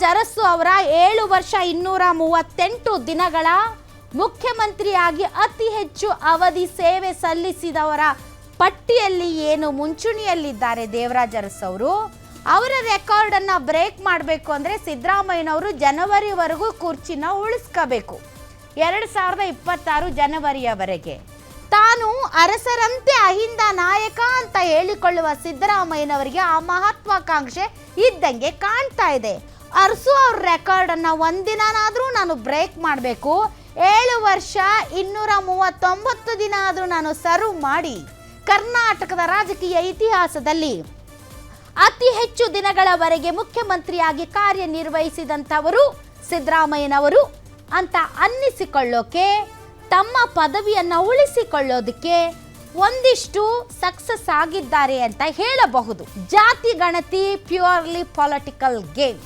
ದೇವರಾಜ್ ಅರಸು ಅವರ ಏಳು ವರ್ಷ ಇನ್ನೂರ ಮೂವತ್ತೆಂಟು ದಿನಗಳ ಮುಖ್ಯಮಂತ್ರಿಯಾಗಿ ಅತಿ ಹೆಚ್ಚು ಅವಧಿ ಸೇವೆ ಸಲ್ಲಿಸಿದವರ ಪಟ್ಟಿಯಲ್ಲಿ ಏನು ಮುಂಚೂಣಿಯಲ್ಲಿದ್ದಾರೆ ದೇವರಾಜ್ ಅರಸು ಅವರು? ಅವರ ರೆಕಾರ್ಡ್ ಅನ್ನ ಬ್ರೇಕ್ ಮಾಡಬೇಕು ಅಂದ್ರೆ ಸಿದ್ದರಾಮಯ್ಯನವರು ಜನವರಿವರೆಗೂ ಕುರ್ಚಿನ ಉಳಿಸ್ಕೋಬೇಕು. ಎರಡು ಸಾವಿರದ ಇಪ್ಪತ್ತಾರು ಜನವರಿಯವರೆಗೆ. ತಾನು ಅರಸರಂತೆ ಅಹಿಂದ ನಾಯಕ ಅಂತ ಹೇಳಿಕೊಳ್ಳುವ ಸಿದ್ದರಾಮಯ್ಯನವರಿಗೆ ಆ ಮಹತ್ವಾಕಾಂಕ್ಷೆ ಇದ್ದಂಗೆ ಕಾಣ್ತಾ ಇದೆ. ಅರಸು ಅವ್ರ ರೆಕಾರ್ಡ್ ಅನ್ನ ಒಂದಿನಾದ್ರೂ ನಾನು ಬ್ರೇಕ್ ಮಾಡಬೇಕು. ಏಳು ವರ್ಷ, ಇನ್ನೂರ ಮೂವತ್ತೊಂಬತ್ತು ದಿನ ಆದರೂ ನಾನು ಸರ್ವ್ ಮಾಡಿ ಕರ್ನಾಟಕದ ರಾಜಕೀಯ ಇತಿಹಾಸದಲ್ಲಿ ಅತಿ ಹೆಚ್ಚು ದಿನಗಳವರೆಗೆ ಮುಖ್ಯಮಂತ್ರಿಯಾಗಿ ಕಾರ್ಯನಿರ್ವಹಿಸಿದಂಥವರು ಸಿದ್ದರಾಮಯ್ಯನವರು ಅಂತ ಅನ್ನಿಸಿಕೊಳ್ಳೋಕೆ, ತಮ್ಮ ಪದವಿಯನ್ನು ಉಳಿಸಿಕೊಳ್ಳೋದಕ್ಕೆ ಒಂದಿಷ್ಟು ಸಕ್ಸಸ್ ಆಗಿದ್ದಾರೆ ಅಂತ ಹೇಳಬಹುದು. ಜಾತಿ, ಗಣತಿ ಪ್ಯೂರ್ಲಿ ಪೊಲಿಟಿಕಲ್ ಗೇಮ್